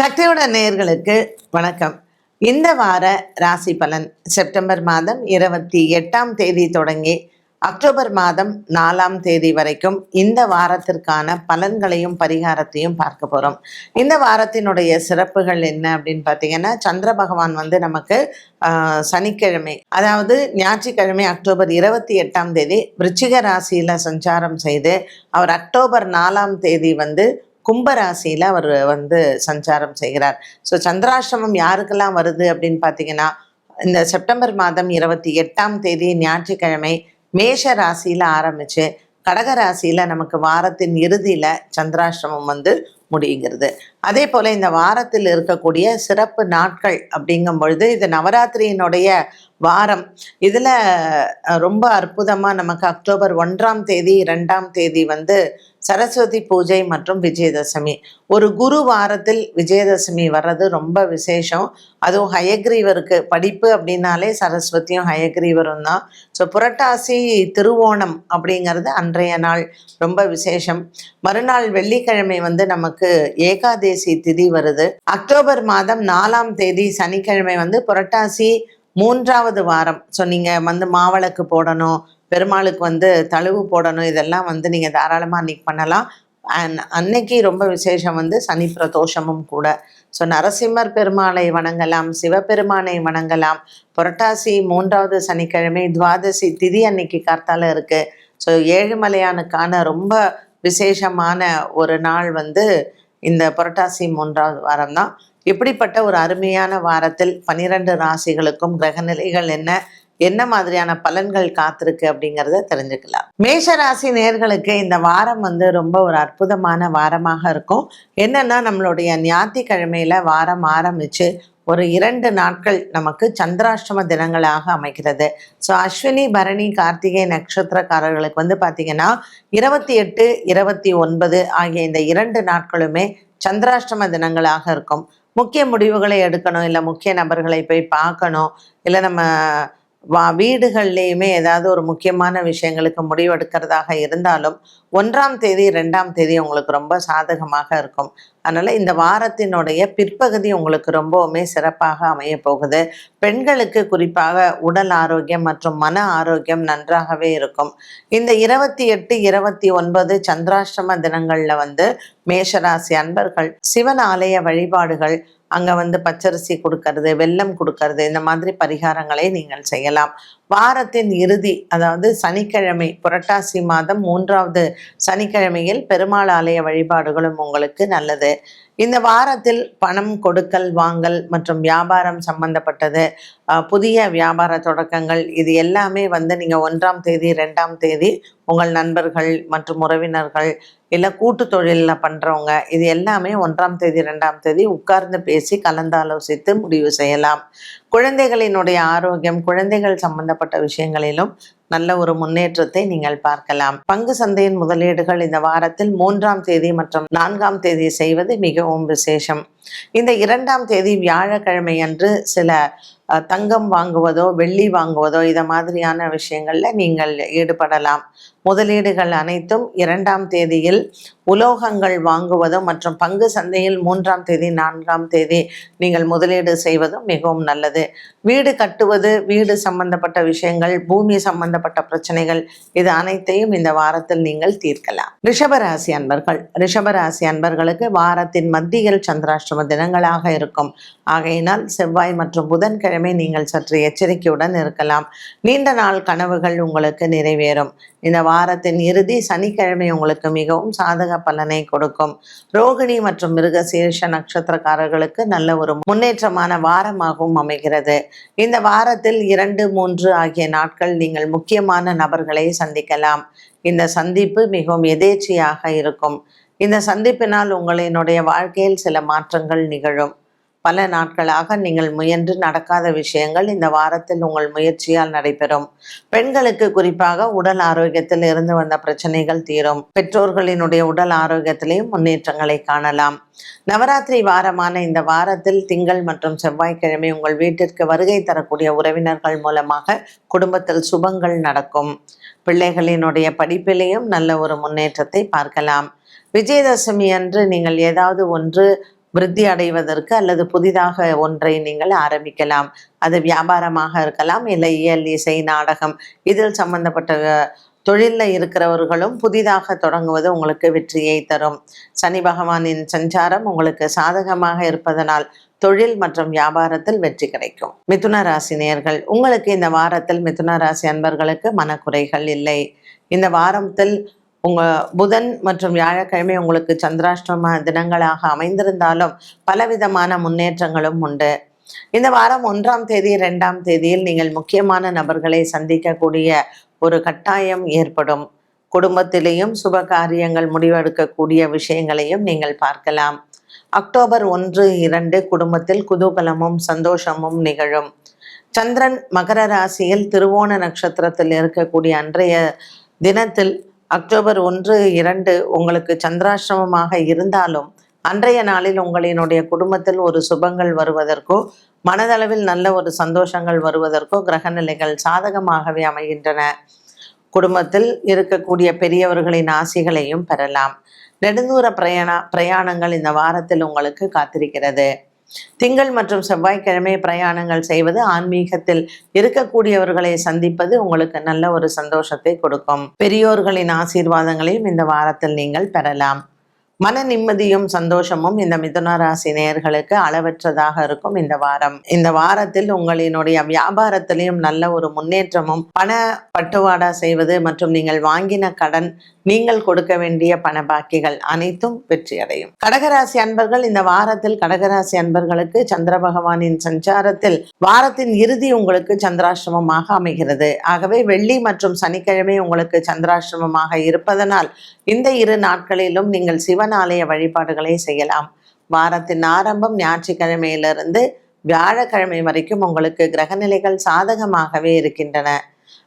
சக்தியோட நேர்களுக்கு வணக்கம். இந்த வார ராசி பலன் செப்டம்பர் மாதம் இருபத்தி எட்டாம் தேதி தொடங்கி அக்டோபர் மாதம் நாலாம் தேதி வரைக்கும் இந்த வாரத்திற்கான பலன்களையும் பரிகாரத்தையும் பார்க்க போகிறோம் இந்த வாரத்தினுடைய சிறப்புகள் என்ன அப்படின்னு பார்த்தீங்கன்னா சந்திர பகவான் வந்து நமக்கு சனிக்கிழமை அதாவது ஞாயிற்றுக்கிழமை அக்டோபர் இருபத்தி எட்டாம் தேதி விருச்சிக ராசியில் சஞ்சாரம் செய்து அவர் அக்டோபர் நாலாம் தேதி வந்து கும்பராசியில் அவர் வந்து சஞ்சாரம் செய்கிறார். ஸோ சந்திராசிரமம் யாருக்கெல்லாம் வருது அப்படின்னு பார்த்தீங்கன்னா இந்த செப்டம்பர் மாதம் இருபத்தி எட்டாம் தேதி ஞாயிற்றுக்கிழமை மேஷ ராசியில் ஆரம்பித்து கடக ராசியில் நமக்கு வாரத்தின் இறுதியில் சந்திராசிரமம் வந்து முடியுங்கிறது அதே போல் இந்த வாரத்தில் இருக்கக்கூடிய சிறப்பு நாட்கள் அப்படிங்கும் பொழுது இது நவராத்திரியினுடைய வாரம். இதில் ரொம்ப அற்புதமாக நமக்கு அக்டோபர் ஒன்றாம் தேதி ரெண்டாம் தேதி வந்து சரஸ்வதி பூஜை மற்றும் விஜயதசமி. ஒரு குரு வாரத்தில் விஜயதசமி வர்றது ரொம்ப விசேஷம். அதுவும் ஹயக்ரீவருக்கு படிப்பு அப்படின்னாலே சரஸ்வதியும் ஹயக்ரீவரும் தான். ஸோ புரட்டாசி திருவோணம் அப்படிங்கிறது அன்றைய நாள் ரொம்ப விசேஷம். மறுநாள் வெள்ளிக்கிழமை வந்து நமக்கு ஏகாதேசி திதி வருது. அக்டோபர் மாதம் நாலாம் தேதி சனிக்கிழமை வந்து புரட்டாசி மூன்றாவது வாரம். ஸோ நீங்கள் வந்து மாவிளக்கு போடணும் பெருமாளுக்கு வந்து தழுவு போடணும். இதெல்லாம் வந்து நீங்கள் தாராளமாக அன்னைக்கு பண்ணலாம். அண்ட் அன்னைக்கு ரொம்ப விசேஷம் வந்து சனி பிரதோஷமும் கூட. ஸோ நரசிம்மர் பெருமாளை வணங்கலாம் சிவபெருமானை வணங்கலாம். புரட்டாசி மூன்றாவது சனிக்கிழமை துவாதசி திதி அன்னைக்கு கார்த்தால இருக்குது ஸோ ஏழுமலையானுக்கான ரொம்ப விசேஷமான ஒரு நாள் வந்து இந்த புரட்டாசி மூன்றாவது வாரம் தான் இப்படிப்பட்ட ஒரு அருமையான வாரத்தில் பனிரெண்டு ராசிகளுக்கும் கிரகநிலைகள் என்ன? என்ன மாதிரியான பலன்கள் காத்திருக்கு அப்படிங்கிறத தெரிஞ்சுக்கலாம். மேஷராசி நேர்களுக்கு இந்த வாரம் வந்து ரொம்ப ஒரு அற்புதமான வாரமாக இருக்கும். என்னன்னா நம்மளுடைய ஞாயிற்றுக்கிழமையில வாரம் ஆரம்பிச்சு ஒரு இரண்டு நாட்கள் நமக்கு சந்திராஷ்டம தினங்களாக அமைகிறது. ஸோ அஸ்வினி பரணி கார்த்திகை நட்சத்திரக்காரர்களுக்கு வந்து பார்த்தீங்கன்னா இருபத்தி எட்டு இருபத்தி ஒன்பது ஆகிய இந்த இரண்டு நாட்களுமே சந்திராஷ்டம தினங்களாக இருக்கும். முக்கிய முடிவுகளை எடுக்கணும் இல்லை முக்கிய நபர்களை போய் பார்க்கணும் இல்லை நம்ம வா வீடுகள்லேயுமே ஏதாவது ஒரு முக்கியமான விஷயங்களுக்கு முடிவெடுக்கிறதாக இருந்தாலும் ஒன்றாம் தேதி ரெண்டாம் தேதி உங்களுக்கு ரொம்ப சாதகமாக இருக்கும். அதனால் இந்த வாரத்தினுடைய பிற்பகுதி உங்களுக்கு ரொம்பவுமே சிறப்பாக அமைய போகுது. பெண்களுக்கு குறிப்பாக உடல் ஆரோக்கியம் மற்றும் மன ஆரோக்கியம் நன்றாகவே இருக்கும். இந்த இருபத்தி எட்டு இருபத்தி ஒன்பது சந்திராஷ்டம தினங்களில் வந்து மேஷராசி அன்பர்கள் சிவன் ஆலய வழிபாடுகள் அங்கே வந்து பச்சரிசி கொடுக்கறது வெல்லம் கொடுக்கறது இந்த மாதிரி பரிகாரங்களை நீங்கள் செய்யலாம். வாரத்தின் இறுதி அதாவது சனிக்கிழமை புரட்டாசி மாதம் மூன்றாவது சனிக்கிழமையில் பெருமாள் ஆலய வழிபாடுகளும் உங்களுக்கு நல்லது. இந்த வாரத்தில் பணம் கொடுக்கல் வாங்கல் மற்றும் வியாபாரம் சம்பந்தப்பட்டது புதிய வியாபார தொடக்கங்கள் இது எல்லாமே வந்து நீங்கள் ஒன்றாம் தேதி ரெண்டாம் தேதி உங்கள் நண்பர்கள் மற்றும் உறவினர்கள் இல்லை கூட்டு தொழிலில் பண்ணுறவங்க இது எல்லாமே ஒன்றாம் தேதி ரெண்டாம் தேதி உட்கார்ந்து பேசி கலந்தாலோசித்து முடிவு செய்யலாம். குழந்தைகளினுடைய ஆரோக்கியம் குழந்தைகள் சம்பந்தப்பட்ட விஷயங்களிலும் நல்ல ஒரு முன்னேற்றத்தை நீங்கள் பார்க்கலாம். பங்கு சந்தையின் முதலீடுகள் இந்த வாரத்தில் மூன்றாம் தேதி மற்றும் நான்காம் தேதி செய்வது மிகவும் விசேஷம். இந்த இரண்டாம் தேதி வியாழக்கிழமை அன்று சில தங்கம் வாங்குவதோ வெள்ளி வாங்குவதோ இத மாதிரியான விஷயங்கள்ல நீங்கள் ஈடுபடலாம். முதலீடுகள் அனைத்தும் இரண்டாம் தேதியில் உலோகங்கள் வாங்குவதும் மற்றும் பங்கு சந்தையில் மூன்றாம் தேதி நான்காம் தேதி நீங்கள் முதலீடு செய்வதும் மிகவும் நல்லது. வீடு கட்டுவது வீடு சம்பந்தப்பட்ட விஷயங்கள் பூமி சம்பந்தப்பட்ட பிரச்சனைகள் இது அனைத்தையும் இந்த வாரத்தில் நீங்கள் தீர்க்கலாம். ரிஷபராசி அன்பர்கள் ரிஷபராசி அன்பர்களுக்கு வாரத்தின் மத்தியில் சந்திராஷ்டம தினங்களாக இருக்கும். ஆகையினால் செவ்வாய் மற்றும் புதன்கிழமை நீங்கள் சற்று எச்சரிக்கையுடன் இருக்கலாம். நீண்ட நாள் கனவுகள் உங்களுக்கு நிறைவேறும். இந்த வாரத்தின் இறுதி சனிக்கிழமை உங்களுக்கு மிகவும் சாதக பலனை கொடுக்கும். ரோகிணி மற்றும் மிருகசீர்ஷ நட்சத்திரக்காரர்களுக்கு நல்ல ஒரு முன்னேற்றமான வாரமாகவும் அமைகிறது. இந்த வாரத்தில் இரண்டு மூன்று ஆகிய நாட்கள் நீங்கள் முக்கியமான நபர்களை சந்திக்கலாம். இந்த சந்திப்பு மிகவும் எதேச்சியாக இருக்கும். இந்த சந்திப்பினால் உங்களினுடைய வாழ்க்கையில் சில மாற்றங்கள் நிகழும். பல நாட்களாக நீங்கள் முயன்று நடக்காத விஷயங்கள் இந்த வாரத்தில் உங்கள் முயற்சியால் நடைபெறும். பெண்களுக்கு குறிப்பாக உடல் ஆரோக்கியத்தில் இருந்து வந்த பிரச்சனைகள் தீரும். பெற்றோர்களினுடைய உடல் ஆரோக்கியத்திலேயும் முன்னேற்றங்களை காணலாம். நவராத்திரி வாரமான இந்த வாரத்தில் திங்கள் மற்றும் செவ்வாய்க்கிழமை உங்கள் வீட்டிற்கு வருகை தரக்கூடிய உறவினர்கள் மூலமாக குடும்பத்தில் சுபங்கள் நடக்கும். பிள்ளைகளினுடைய படிப்பிலேயும் நல்ல ஒரு முன்னேற்றத்தை பார்க்கலாம். விஜயதசமி அன்று நீங்கள் ஏதாவது ஒன்று விருத்தி அடைவதற்கு அல்லது புதிதாக ஒன்றை நீங்கள் ஆரம்பிக்கலாம். அது வியாபாரமாக இருக்கலாம் இல்லை இயல் இசை நாடகம் இதில் சம்பந்தப்பட்ட தொழிலில் இருக்கிறவர்களும் புதிதாக தொடங்குவது உங்களுக்கு வெற்றியை தரும். சனி பகவானின் சஞ்சாரம் உங்களுக்கு சாதகமாக இருப்பதனால் தொழில் மற்றும் வியாபாரத்தில் வெற்றி கிடைக்கும். மிதுன ராசி நேர்கள் உங்களுக்கு இந்த வாரத்தில் மிதுன ராசி அன்பர்களுக்கு மனக்குறைகள் இல்லை. இந்த வாரத்தில் உங்க புதன் மற்றும் வியாழக்கிழமை உங்களுக்கு சந்திராஷ்டம தினங்களாக அமைந்திருந்தாலும் பலவிதமான முன்னேற்றங்களும் உண்டு. இந்த வாரம் ஒன்றாம் தேதி இரண்டாம் தேதியில் நீங்கள் முக்கியமான நபர்களை சந்திக்கக்கூடிய ஒரு கட்டாயம் ஏற்படும். குடும்பத்திலேயும் சுப காரியங்கள் முடிவெடுக்கக்கூடிய விஷயங்களையும் நீங்கள் பார்க்கலாம். அக்டோபர் ஒன்று இரண்டு குடும்பத்தில் குதூகலமும் சந்தோஷமும் நிகழும். சந்திரன் மகர ராசியில் திருவோண நட்சத்திரத்தில் இருக்கக்கூடிய அன்றைய தினத்தில் அக்டோபர் ஒன்று இரண்டு உங்களுக்கு சந்திராசிரமமாக இருந்தாலும் அன்றைய நாளில் உங்களினுடைய குடும்பத்தில் ஒரு சுபங்கள் வருவதற்கோ மனதளவில் நல்ல ஒரு சந்தோஷங்கள் வருவதற்கோ கிரகநிலைகள் சாதகமாகவே அமைகின்றன. குடும்பத்தில் இருக்கக்கூடிய பெரியவர்களின் ஆசிகளையும் பெறலாம். நெடுந்தூர பிரயாண பிரயாணங்கள் இந்த வாரத்தில் உங்களுக்கு காத்திருக்கிறது. திங்கள் மற்றும் செவ்வாய்க்கிழமை பிரயாணங்கள் செய்வது ஆன்மீகத்தில் இருக்கக்கூடியவர்களை சந்திப்பது உங்களுக்கு நல்ல ஒரு சந்தோஷத்தை கொடுக்கும். பெரியோர்களின் ஆசீர்வாதங்களையும் இந்த வாரத்தில் நீங்கள் பெறலாம். மன நிம்மதியும் சந்தோஷமும் இந்த மிதுன ராசி நேயர்களுக்கு அளவற்றதாக இருக்கும் இந்த வாரம். இந்த வாரத்தில் உங்களினுடைய வியாபாரத்திலையும் நல்ல ஒரு முன்னேற்றமும் பண பட்டுவாடா செய்வது மற்றும் நீங்கள் வாங்கின கடன் நீங்கள் கொடுக்க வேண்டிய பண பாக்கிகள் அனைத்தும் வெற்றி அடையும் கடகராசி அன்பர்கள் இந்த வாரத்தில் கடகராசி அன்பர்களுக்கு சந்திர பகவானின் சஞ்சாரத்தில் வாரத்தின் இறுதி உங்களுக்கு சந்திராசிரமமாக அமைகிறது. ஆகவே வெள்ளி மற்றும் சனிக்கிழமை உங்களுக்கு சந்திராசிரமமாக இருப்பதனால் இந்த இரு நாட்களிலும் நீங்கள் சிவன் ஆலய வழிபாடுகளை செய்யலாம். வாரத்தின் ஆரம்பம் ஞாயிற்றுக்கிழமையிலிருந்து வியாழக்கிழமை வரைக்கும் உங்களுக்கு கிரகநிலைகள் சாதகமாகவே இருக்கின்றன.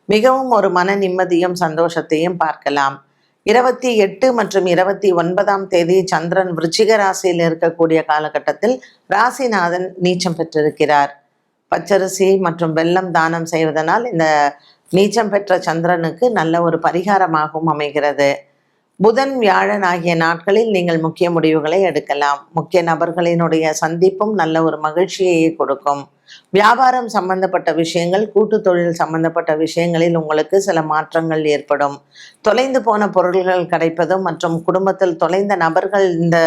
மிகவும் ஒரு மன நிம்மதியும் சந்தோஷத்தையும் பார்க்கலாம். இருபத்தி எட்டு மற்றும் இருபத்தி ஒன்பதாம் தேதி சந்திரன் விருச்சிக ராசியில் இருக்கக்கூடிய காலகட்டத்தில் ராசிநாதன் நீச்சம் பெற்றிருக்கிறார். பச்சரிசி மற்றும் வெள்ளம் தானம் செய்வதனால் இந்த நீச்சம் பெற்ற சந்திரனுக்கு நல்ல ஒரு பரிகாரமாகவும் அமைகிறது. புதன் வியாழன் ஆகிய நாட்களில் நீங்கள் முக்கிய முடிவுகளை எடுக்கலாம். முக்கிய நபர்களினுடைய சந்திப்பும் நல்ல ஒரு மகிழ்ச்சியையே கொடுக்கும். வியாபாரம் சம்பந்தப்பட்ட விஷயங்கள் கூட்டு தொழில் சம்பந்தப்பட்ட விஷயங்களில் உங்களுக்கு சில மாற்றங்கள் ஏற்படும். தொலைந்து போன பொருள்கள் கிடைப்பதும் மற்றும் குடும்பத்தில் தொலைந்த நபர்கள் இந்த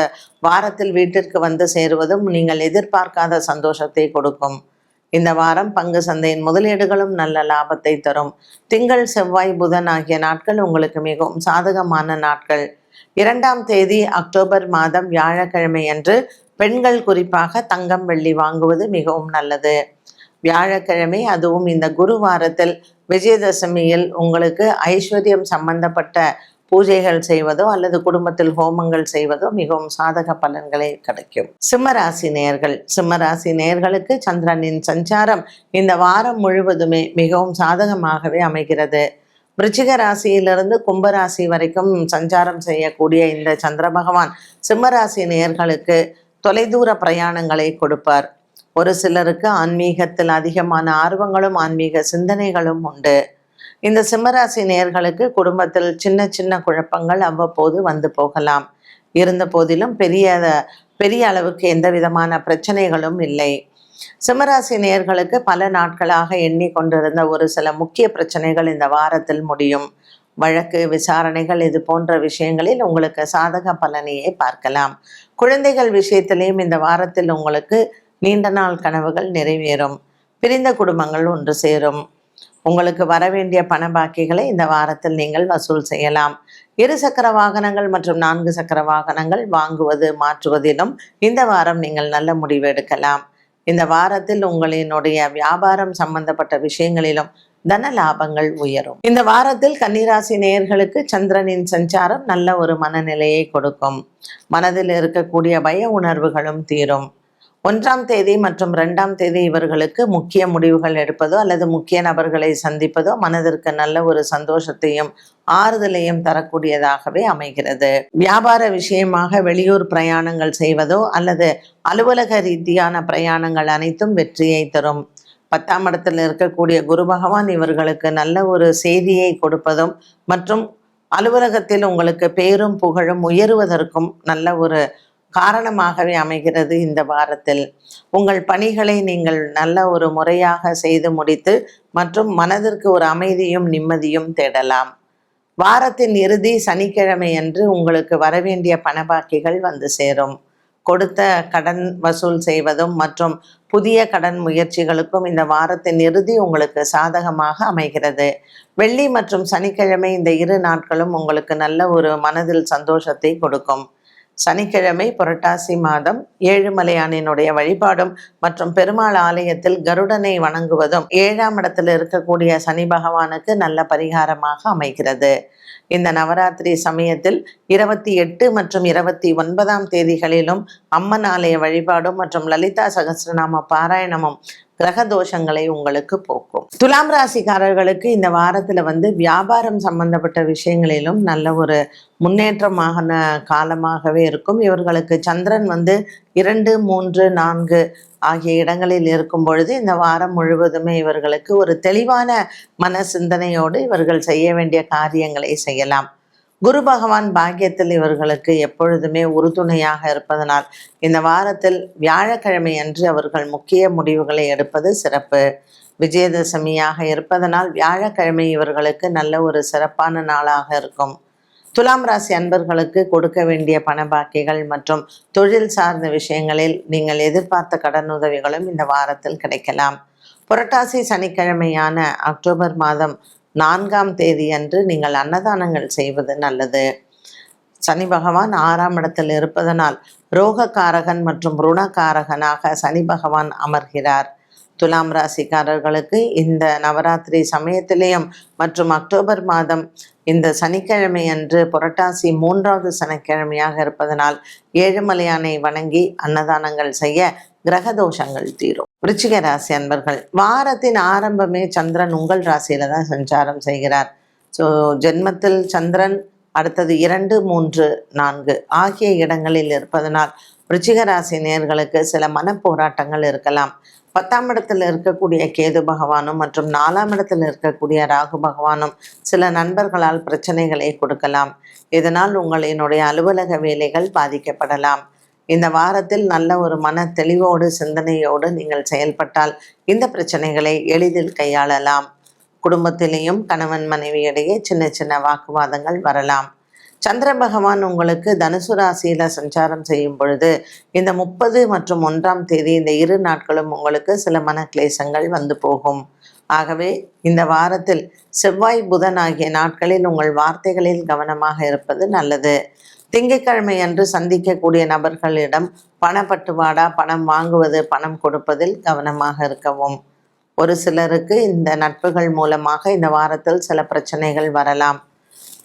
வாரத்தில் வீட்டிற்கு வந்து சேருவதும் நீங்கள் எதிர்பார்க்காத சந்தோஷத்தை கொடுக்கும். இந்த வாரம் பங்கு சந்தையின் முதலீடுகளும் நல்ல லாபத்தை தரும். திங்கள் செவ்வாய் புதன் ஆகிய நாட்கள் உங்களுக்கு மிகவும் சாதகமான நாட்கள். இரண்டாம் தேதி அக்டோபர் மாதம் வியாழக்கிழமை அன்று பெண்கள் குறிப்பாக தங்கம் வெள்ளி வாங்குவது மிகவும் நல்லது. வியாழக்கிழமை அதுவும் இந்த குருவாரத்தில் விஜயதசமியில் உங்களுக்கு ஐஸ்வர்யம் சம்பந்தப்பட்ட பூஜைகள் செய்வதோ அல்லது குடும்பத்தில் ஹோமங்கள் செய்வதோ மிகவும் சாதக பலன்களை கிடைக்கும். சிம்மராசி நேயர்கள் சிம்மராசி நேயர்களுக்கு சந்திரனின் சஞ்சாரம் இந்த வாரம் முழுவதுமே மிகவும் சாதகமாகவே அமைகிறது. விருச்சிக ராசியிலிருந்து கும்பராசி வரைக்கும் சஞ்சாரம் செய்யக்கூடிய இந்த சந்திர பகவான் சிம்மராசி நேயர்களுக்கு தொலைதூர பிரயாணங்களை கொடுப்பார். ஒரு சிலருக்கு ஆன்மீகத்தில் அதிகமான ஆர்வங்களும் ஆன்மீக சிந்தனைகளும் உண்டு. இந்த சிம்மராசி நேயர்களுக்கு குடும்பத்தில் சின்ன சின்ன குழப்பங்கள் அவ்வப்போது வந்து போகலாம். இருந்த போதிலும் பெரிய பெரிய அளவுக்கு எந்த விதமான பிரச்சனைகளும் இல்லை. சிம்மராசி நேயர்களுக்கு பல நாட்களாக எண்ணிக்கொண்டிருந்த ஒரு சில முக்கிய பிரச்சனைகள் இந்த வாரத்தில் முடியும். வழக்கு விசாரணைகள் இது போன்ற விஷயங்களில் உங்களுக்கு சாதக பலனையே பார்க்கலாம். குழந்தைகள் விஷயத்திலையும் இந்த வாரத்தில் உங்களுக்கு நீண்ட நாள் கனவுகள் நிறைவேறும். பிரிந்த குடும்பங்கள் ஒன்று சேரும். உங்களுக்கு வர வேண்டிய பண பாக்கிகளை இந்த வாரத்தில் நீங்கள் வசூல் செய்யலாம். இரு சக்கர வாகனங்கள் மற்றும் நான்கு சக்கர வாகனங்கள் வாங்குவது மாற்றுவதிலும் இந்த வாரம் நீங்கள் நல்ல முடிவு எடுக்கலாம். இந்த வாரத்தில் உங்களினுடைய வியாபாரம் சம்பந்தப்பட்ட விஷயங்களிலும் தன லாபங்கள் உயரும். இந்த வாரத்தில் கன்னிராசி நேயர்களுக்கு சந்திரனின் சஞ்சாரம் நல்ல ஒரு மனநிலையை கொடுக்கும். மனதில் இருக்கக்கூடிய பய உணர்வுகளும் தீரும். ஒன்றாம் தேதி மற்றும் ரெண்டாம் தேதி இவர்களுக்கு முக்கிய முடிவுகள் எடுப்பதோ அல்லது முக்கிய நபர்களை சந்திப்பதோ மனதிற்கு நல்ல ஒரு சந்தோஷத்தையும் ஆறுதலையும் தரக்கூடியதாகவே அமைகிறது. வியாபார விஷயமாக வெளியூர் பிரயாணங்கள் செய்வதோ அல்லது அலுவலக ரீதியான பிரயாணங்கள் அனைத்தும் வெற்றியை தரும். பத்தாம் இடத்தில் இருக்கக்கூடிய குரு பகவான் இவர்களுக்கு நல்ல ஒரு செய்தியை கொடுப்பதும் மற்றும் அலுவலகத்தில் உங்களுக்கு பேரும் புகழும் உயருவதற்கும் நல்ல ஒரு காரணமாகவே அமைகிறது இந்த வாரத்தில். உங்கள் பணிகளை நீங்கள் நல்ல ஒரு முறையாக செய்து முடித்து மற்றும் மனதிற்கு ஒரு அமைதியும் நிம்மதியும் தேடலாம். வாரத்தின் இறுதி சனிக்கிழமை அன்று உங்களுக்கு வரவேண்டிய பணபாக்கிகள் வந்து சேரும். கொடுத்த கடன் வசூல் செய்வதும் மற்றும் புதிய கடன் முயற்சிகளுக்கும் இந்த வாரத்தின் இறுதி உங்களுக்கு சாதகமாக அமைகிறது. வெள்ளி மற்றும் சனிக்கிழமை இந்த இரு நாட்களும் உங்களுக்கு நல்ல ஒரு மனதில் சந்தோஷத்தை கொடுக்கும். சனிக்கிழமை புரட்டாசி மாதம் ஏழுமலையானினுடைய வழிபாடும் மற்றும் பெருமாள் ஆலயத்தில் கருடனை வணங்குவதும் ஏழாம் இடத்தில் இருக்கக்கூடிய சனி பகவானுக்கு நல்ல பரிகாரமாக அமைகிறது. இந்த நவராத்திரி சமயத்தில் இருபத்தி எட்டு மற்றும் இருபத்தி ஒன்பதாம் தேதிகளிலும் அம்மன் ஆலய வழிபாடும் மற்றும் லலிதா சகஸ்ரநாம பாராயணமும் கிரக தோஷங்களை உங்களுக்கு போக்கும். துலாம் ராசிக்காரர்களுக்கு இந்த வாரத்துல வந்து வியாபாரம் சம்பந்தப்பட்ட விஷயங்களிலும் நல்ல ஒரு முன்னேற்றமான காலமாகவே இருக்கும். இவர்களுக்கு சந்திரன் வந்து இரண்டு மூன்று நான்கு ஆகிய இடங்களில் இருக்கும் பொழுது இந்த வாரம் முழுவதுமே இவர்களுக்கு ஒரு தெளிவான மன சிந்தனையோடு இவர்கள் செய்ய வேண்டிய காரியங்களை செய்யலாம். குரு பகவான் பாக்கியத்தில் இவர்களுக்கு எப்பொழுதுமே உறுதுணையாக இருப்பதனால் இந்த வாரத்தில் வியாழக்கிழமை அன்று அவர்கள் முக்கிய முடிவுகளை எடுப்பது சிறப்பு. விஜயதசமியாக இருப்பதனால் வியாழக்கிழமை இவர்களுக்கு நல்ல ஒரு சிறப்பான நாளாக இருக்கும். துலாம் ராசி அன்பர்களுக்கு கொடுக்க வேண்டிய பண பாக்கிகள் மற்றும் தொழில் சார்ந்த விஷயங்களில் நீங்கள் எதிர்பார்த்த கடனுதவிகளும் இந்த வாரத்தில் கிடைக்கலாம். புரட்டாசி சனிக்கிழமையான அக்டோபர் மாதம் நான்காம் தேதி அன்று நீங்கள் அன்னதானங்கள் செய்வது நல்லது. சனி பகவான் ஆறாம் இடத்தில் இருப்பதனால் ரோகக்காரகன் மற்றும் ருணக்காரகனாக சனி பகவான் அமர்கிறார். துலாம் ராசிக்காரர்களுக்கு இந்த நவராத்திரி சமயத்திலேயும் மற்றும் அக்டோபர் மாதம் இந்த சனிக்கிழமை அன்று புரட்டாசி மூன்றாவது சனிக்கிழமையாக இருப்பதனால் ஏழுமலையானை வணங்கி அன்னதானங்கள் செய்ய கிரக தோஷங்கள் தீரும். விருச்சிக ராசி அன்பர்கள் வாரத்தின் ஆரம்பமே சந்திரன் உங்கள் ராசியில தான் சஞ்சாரம் செய்கிறார். ஸோ ஜென்மத்தில் சந்திரன் அடுத்தது இரண்டு மூன்று நான்கு ஆகிய இடங்களில் இருப்பதனால் விருச்சிக ராசி நேர்களுக்கு சில மனப்போராட்டங்கள் இருக்கலாம். பத்தாம் இடத்துல இருக்கக்கூடிய கேது பகவானும் மற்றும் நாலாம் இடத்துல இருக்கக்கூடிய ராகு பகவானும் சில நண்பர்களால் பிரச்சனைகளை கொடுக்கலாம். இதனால் உங்களினுடைய அலுவலக வேலைகள் பாதிக்கப்படலாம். இந்த வாரத்தில் நல்ல ஒரு மன தெளிவோடு சிந்தனையோடு நீங்கள் செயல்பட்டால் இந்த பிரச்சனைகளை எளிதில் கையாளலாம். குடும்பத்திலேயும் கணவன் மனைவியிடையே சின்ன சின்ன வாக்குவாதங்கள் வரலாம். சந்திர பகவான் உங்களுக்கு தனுசு ராசியில் சஞ்சாரம் செய்யும் பொழுது இந்த முப்பது மற்றும் ஒன்றாம் தேதி இந்த இரு நாட்களும் உங்களுக்கு சில மன கிளேசங்கள் வந்து போகும். ஆகவே இந்த வாரத்தில் செவ்வாய் புதன் ஆகிய நாட்களில் உங்கள் வார்த்தைகளில் கவனமாக இருப்பது நல்லது. திங்கட்கிழமை அன்று சந்திக்கக்கூடிய நபர்களிடம் பணப்பட்டுவாடா பணம் வாங்குவது பணம் கொடுப்பதில் கவனமாக இருக்கவும். ஒரு சிலருக்கு இந்த நட்புகள் மூலமாக இந்த வாரத்தில் சில பிரச்சனைகள் வரலாம்.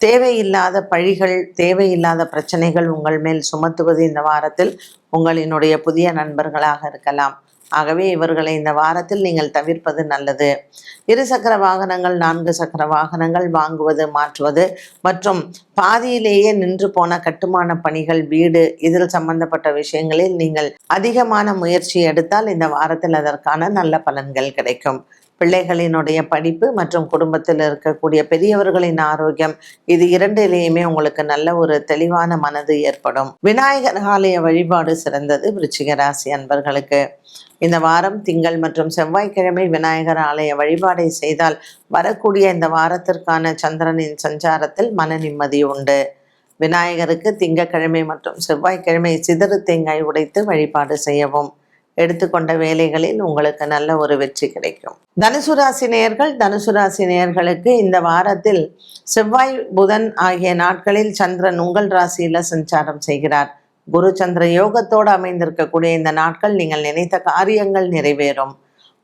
தேவையில்லாத பழிகள் தேவையில்லாத பிரச்சனைகள் உங்கள் மேல் சுமத்துவது இந்த வாரத்தில் உங்களினுடைய புதிய நண்பர்களாக இருக்கலாம். ஆகவே இவர்களை இந்த வாரத்தில் நீங்கள் தவிர்ப்பது நல்லது. இரு சக்கர வாகனங்கள் நான்கு சக்கர வாகனங்கள் வாங்குவது மாற்றுவது மற்றும் பாதியிலேயே நின்று போன கட்டுமான பணிகள் வீடு இதில் சம்பந்தப்பட்ட விஷயங்களில் நீங்கள் அதிகமான முயற்சி எடுத்தால் இந்த வாரத்தில் அதற்கான நல்ல பலன்கள் கிடைக்கும். பிள்ளைகளினுடைய படிப்பு மற்றும் குடும்பத்தில் இருக்கக்கூடிய பெரியவர்களின் ஆரோக்கியம் இது இரண்டிலேயுமே உங்களுக்கு நல்ல ஒரு தெளிவான மனது ஏற்படும். விநாயகர் ஆலய வழிபாடு சிறந்தது விருச்சிக ராசி அன்பர்களுக்கு. இந்த வாரம் திங்கள் மற்றும் செவ்வாய்க்கிழமை விநாயகர் ஆலய வழிபாடை செய்தால் வரக்கூடிய இந்த வாரத்திற்கான சந்திரனின் சஞ்சாரத்தில் மன நிம்மதி உண்டு. விநாயகருக்கு திங்கட்கிழமை மற்றும் செவ்வாய்க்கிழமை சிதறு தேங்காய் உடைத்து வழிபாடு செய்யவும். எடுத்துக்கொண்ட வேலைகளில் உங்களுக்கு நல்ல ஒரு வெற்றி கிடைக்கும். தனுசு ராசி நேயர்கள் தனுசு ராசி நேயர்களுக்கு இந்த வாரத்தில் செவ்வாய் புதன் ஆகிய நாட்களில் சந்திரன் உங்கள் ராசியில சஞ்சாரம் செய்கிறார். குரு சந்திர யோகத்தோடு அமைந்திருக்கக்கூடிய இந்த நாட்கள் நீங்கள் நினைத்த காரியங்கள் நிறைவேறும்.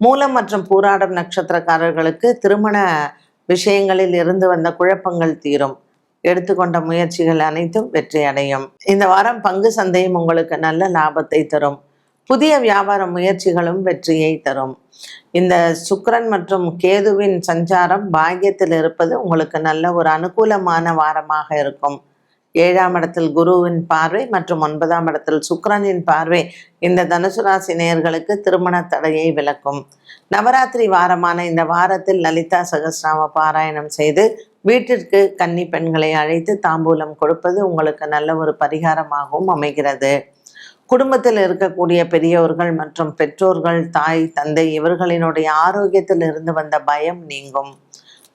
மூலம் மற்றும் பூராடம் நட்சத்திரக்காரர்களுக்கு திருமண விஷயங்களில் இருந்து வந்த குழப்பங்கள் தீரும். எடுத்துக்கொண்ட முயற்சிகள் அனைத்தும் வெற்றி அடையும். இந்த வாரம் பங்கு சந்தையும் உங்களுக்கு நல்ல லாபத்தை தரும். புதிய வியாபார முயற்சிகளும் வெற்றியை தரும். இந்த சுக்கரன் மற்றும் கேதுவின் சஞ்சாரம் பாக்கியத்தில் இருப்பது உங்களுக்கு நல்ல ஒரு அனுகூலமான வாரமாக இருக்கும். ஏழாம் இடத்தில் குருவின் பார்வை மற்றும் ஒன்பதாம் இடத்தில் சுக்கரனின் பார்வை இந்த தனுசு ராசி நேயர்களுக்கு திருமண தடையை விளக்கும். நவராத்திரி வாரமான இந்த வாரத்தில் லலிதா சகஸ்ராம பாராயணம் செய்து வீட்டிற்கு கன்னி பெண்களை அழைத்து தாம்பூலம் கொடுப்பது உங்களுக்கு நல்ல ஒரு பரிகாரமாகவும் அமைகிறது. குடும்பத்தில் இருக்கக்கூடிய பெரியவர்கள் மற்றும் பெற்றோர்கள் தாய் தந்தை இவர்களினுடைய ஆரோக்கியத்தில் இருந்து வந்த பயம் நீங்கும்.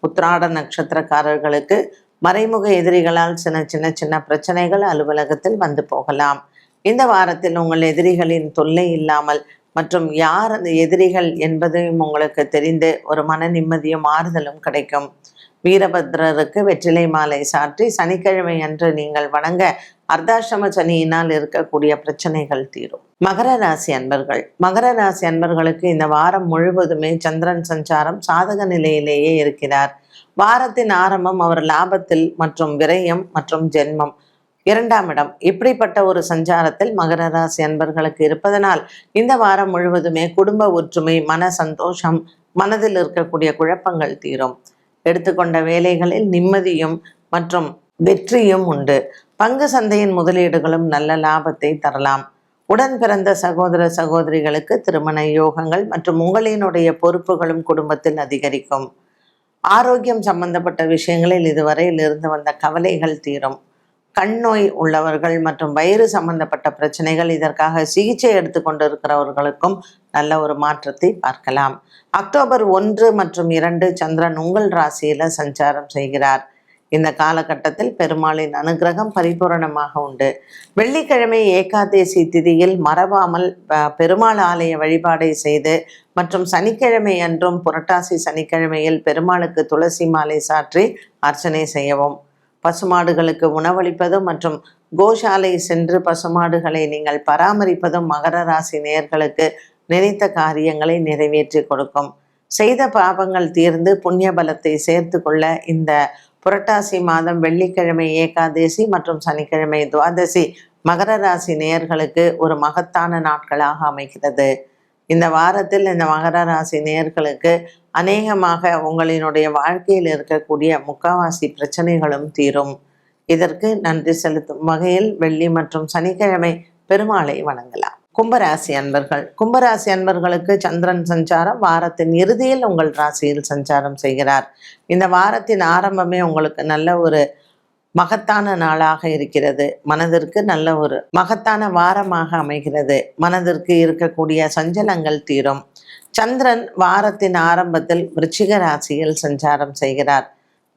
உத்ராட நட்சத்திரக்காரர்களுக்கு மறைமுக எதிரிகளால் சின்ன சின்ன சின்ன பிரச்சனைகள் அலுவலகத்தில் வந்து போகலாம். இந்த வாரத்தில் உங்கள் எதிரிகளின் தொல்லை இல்லாமல் மற்றும் யார் அந்த எதிரிகள் என்பதையும் உங்களுக்கு தெரிந்து ஒரு மன நிம்மதியும் ஆறுதலும் கிடைக்கும். வீரபத்ரருக்கு வெற்றிலை மாலை சாற்றி சனிக்கிழமை அன்று நீங்கள் வணங்க அர்த்தாசிரம சனியினால் இருக்கக்கூடிய பிரச்சனைகள் தீரும். மகர ராசி அன்பர்கள். மகர ராசி அன்பர்களுக்கு இந்த வாரம் முழுவதுமே சந்திரன் சஞ்சாரம் சாதக நிலையிலேயே இருக்கிறார். வாரத்தின் ஆரம்பம் அவர் லாபத்தில் மற்றும் விரயம் மற்றும் ஜென்மம். இரண்டாம் இடம். இப்படிப்பட்ட ஒரு சஞ்சாரத்தில் மகர ராசி அன்பர்களுக்கு இருப்பதனால் இந்த வாரம் முழுவதுமே குடும்ப ஒற்றுமை மன சந்தோஷம் மனதில் இருக்கக்கூடிய குழப்பங்கள் தீரும். எடுத்துக்கொண்ட வேலைகளில் நிம்மதியும் மற்றும் வெற்றியும் உண்டு. பங்கு சந்தையின் முதலீடுகளும் நல்ல லாபத்தை தரலாம். உடன் பிறந்த சகோதர சகோதரிகளுக்கு திருமண யோகங்கள் மற்றும் உங்களினுடைய பொறுப்புகளும் குடும்பத்தில் அதிகரிக்கும். ஆரோக்கியம் சம்பந்தப்பட்ட விஷயங்களில் இதுவரையில் இருந்து வந்த கவலைகள் தீரும். கண் நோய் உள்ளவர்கள் மற்றும் வயிறு சம்பந்தப்பட்ட பிரச்சனைகள் இதற்காக சிகிச்சை எடுத்துக்கொண்டிருக்கிறவர்களுக்கும் நல்ல ஒரு மாற்றத்தை பார்க்கலாம். அக்டோபர் ஒன்று மற்றும் இரண்டு சந்திரன் உங்கள் ராசியில சஞ்சாரம் செய்கிறார். இந்த காலகட்டத்தில் பெருமாளின் அனுகிரகம் பரிபூரணமாக உண்டு. வெள்ளிக்கிழமை ஏகாதேசி திதியில் மறவாமல் பெருமாள் ஆலய வழிபாடை செய்து மற்றும் சனிக்கிழமை அன்றும் புரட்டாசி சனிக்கிழமையில் பெருமாளுக்கு துளசி மாலை சாற்றி அர்ச்சனை செய்யவும். பசுமாடுகளுக்கு உணவளிப்பதும் மற்றும் கோஷாலை சென்று பசுமாடுகளை நீங்கள் பராமரிப்பதும் மகர ராசி நேர்களுக்கு நினைத்த காரியங்களை நிறைவேற்றி கொடுக்கும். செய்த பாபங்கள் தீர்ந்து புண்ணிய பலத்தை சேர்த்து கொள்ள இந்த புரட்டாசி மாதம் வெள்ளிக்கிழமை ஏகாதசி மற்றும் சனிக்கிழமை துவாதசி மகர ராசி நேயர்களுக்கு ஒரு மகத்தான நாட்களாக அமைகிறது. இந்த வாரத்தில் இந்த மகர ராசி நேர்களுக்கு அநேகமாக உங்களினுடைய வாழ்க்கையில் இருக்கக்கூடிய முக்காவாசி பிரச்சனைகளும் தீரும். இதற்கு நன்றி செலுத்தும் வகையில் வெள்ளி மற்றும் சனிக்கிழமை பெருமாளை வணங்கலாம். கும்பராசி அன்பர்கள் கும்பராசி அன்பர்களுக்கு சந்திரன் சஞ்சாரம் வாரத்தின் இறுதியில் உங்கள் ராசியில் சஞ்சாரம் செய்கிறார். இந்த வாரத்தின் ஆரம்பமே உங்களுக்கு நல்ல ஒரு மகத்தான நாளாக இருக்கிறது. மனதிற்கு நல்ல ஒரு மகத்தான வாரமாக அமைகிறது. மனதிற்கு இருக்கக்கூடிய சஞ்சலங்கள் தீரும். சந்திரன் வாரத்தின் ஆரம்பத்தில் விருச்சிக ராசியில் சஞ்சாரம் செய்கிறார்.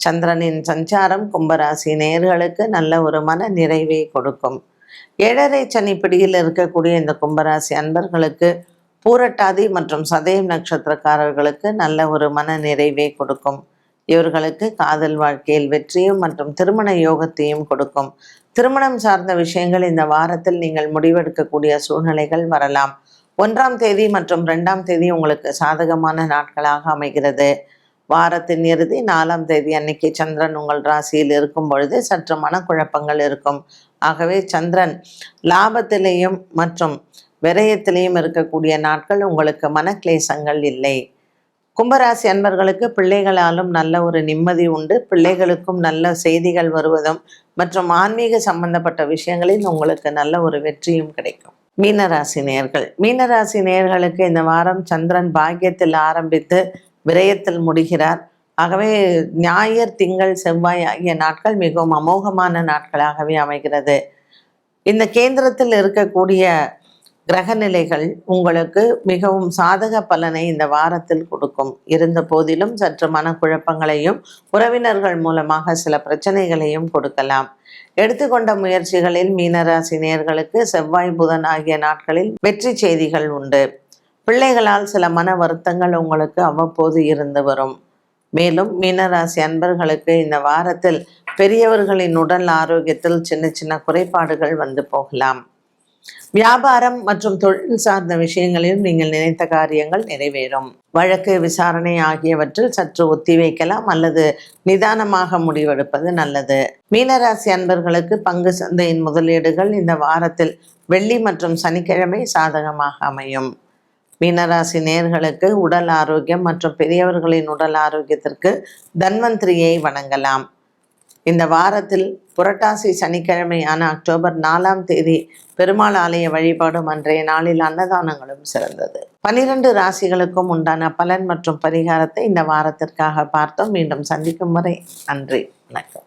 சந்திரனின் சஞ்சாரம் கும்பராசி நேர்களுக்கு நல்ல ஒரு மன நிறைவை கொடுக்கும். ஏழரை சனி பிடியில் இருக்கக்கூடிய இந்த கும்பராசி அன்பர்களுக்கு பூரட்டாதி மற்றும் சதயம் நட்சத்திரக்காரர்களுக்கு நல்ல ஒரு மன நிறைவை கொடுக்கும். இவர்களுக்கு காதல் வாழ்க்கையில் வெற்றியும் மற்றும் திருமண யோகத்தையும் கொடுக்கும். திருமணம் சார்ந்த விஷயங்கள் இந்த வாரத்தில் நீங்கள் முடிவெடுக்கக்கூடிய சூழ்நிலைகள் வரலாம். ஒன்றாம் தேதி மற்றும் ரெண்டாம் தேதி உங்களுக்கு சாதகமான நாட்களாக அமைகிறது. வாரத்தின் இறுதி நாலாம் தேதி அன்னைக்கு சந்திரன் உங்கள் ராசியில் இருக்கும் பொழுது சற்று மனக்குழப்பங்கள் இருக்கும். ஆகவே சந்திரன் லாபத்திலேயும் மற்றும் விரயத்திலையும் இருக்கக்கூடிய நாட்கள் உங்களுக்கு மனக்லேசங்கள் இல்லை. கும்பராசி அன்பர்களுக்கு பிள்ளைகளாலும் நல்ல ஒரு நிம்மதி உண்டு. பிள்ளைகளுக்கும் நல்ல செய்திகள் வருவதும் மற்றும் ஆன்மீக சம்பந்தப்பட்ட விஷயங்களில் உங்களுக்கு நல்ல ஒரு வெற்றியும் கிடைக்கும். மீனராசி நேர்கள். மீனராசி நேர்களுக்கு இந்த வாரம் சந்திரன் பாக்கியத்தில் ஆரம்பித்து விரயத்தில் முடிகிறார். ஆகவே ஞாயிறு திங்கள் செவ்வாய் ஆகிய நாட்கள் மிகவும் அமோகமான நாட்களாகவே அமைகிறது. இந்த கேந்திரத்தில் இருக்கக்கூடிய கிரகநிலைகள் உங்களுக்கு மிகவும் சாதக பலனை இந்த வாரத்தில் கொடுக்கும். இருந்த போதிலும் சற்று மனக்குழப்பங்களையும் உறவினர்கள் மூலமாக சில பிரச்சனைகளையும் கொடுக்கலாம். எடுத்துக்கொண்ட முயற்சிகளில் மீனராசி நேர்களுக்கு செவ்வாய் புதன் ஆகிய நாட்களில் வெற்றி செய்திகள் உண்டு. பிள்ளைகளால் சில மன வருத்தங்கள் உங்களுக்கு அவ்வப்போது இருந்து வரும். மேலும் மீனராசி அன்பர்களுக்கு இந்த வாரத்தில் பெரியவர்களின் உடல் ஆரோக்கியத்தில் சின்ன சின்ன குறைபாடுகள் வந்து போகலாம். வியாபாரம் மற்றும் தொழில் சார்ந்த விஷயங்களிலும் நீங்கள் நினைத்த காரியங்கள் நிறைவேறும். வழக்கு விசாரணை ஆகியவற்றில் சற்று ஒத்திவைக்கலாம் அல்லது நிதானமாக முடிவெடுப்பது நல்லது. மீனராசி அன்பர்களுக்கு பங்கு சந்தையின் முதலீடுகள் இந்த வாரத்தில் வெள்ளி மற்றும் சனிக்கிழமை சாதகமாக அமையும். மீனராசி நேர்களுக்கு உடல் ஆரோக்கியம் மற்றும் பெரியவர்களின் உடல் ஆரோக்கியத்திற்கு தன்வந்திரியை வணங்கலாம். இந்த வாரத்தில் புரட்டாசி சனிக்கிழமையான அக்டோபர் நாலாம் தேதி பெருமாள் ஆலய வழிபாடும் அன்றைய நாளில் அன்னதானங்களும் சிறந்தது. பனிரெண்டு ராசிகளுக்கும் உண்டான பலன் மற்றும் பரிகாரத்தை இந்த வாரத்திற்காக பார்த்தோம். மீண்டும் சந்திக்கும் வரை நன்றி வணக்கம்.